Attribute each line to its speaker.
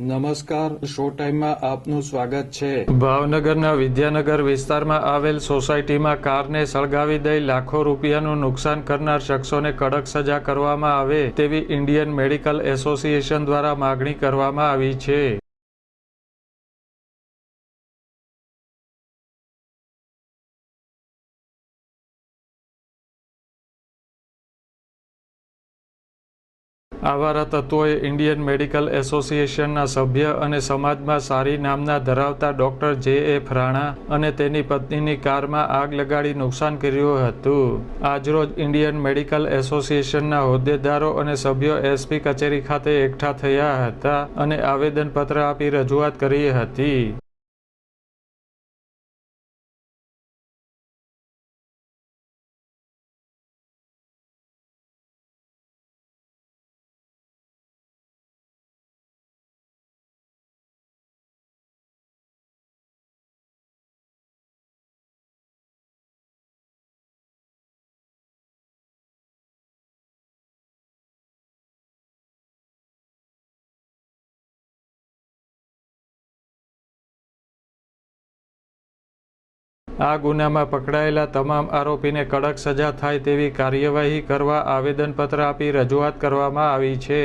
Speaker 1: નમસ્કાર, શો ટાઈમમાં આપનું સ્વાગત છે.
Speaker 2: ભાવનગરના વિદ્યાનગર વિસ્તારમાં આવેલ સોસાયટીમાં કારને સળગાવી દઈ લાખો રૂપિયાનું નુકસાન કરનાર શખ્સોને કડક સજા કરવામાં આવે તેવી ઇન્ડિયન મેડિકલ એસોસિએશન દ્વારા માગણી કરવામાં આવી છે. આવારા તત્વોએ ઇન્ડિયન મેડિકલ એસોસિએશનના સભ્ય અને સમાજમાં સારી નામના ધરાવતા ડોક્ટર જે એફ રાણા અને તેની પત્નીની કારમાં આગ લગાડી નુકસાન કર્યું હતું. આજરોજ ઇન્ડિયન મેડિકલ એસોસિએશનના હોદ્દેદારો અને સભ્યો એસપી કચેરી ખાતે એકઠા થયા હતા અને આવેદનપત્ર આપી રજૂઆત કરી હતી. આ ગુનામાં પકડાયેલા તમામ આરોપીને કડક સજા થાય તેવી કાર્યવાહી કરવા આવેદનપત્ર આપી રજૂઆત કરવામાં આવી છે.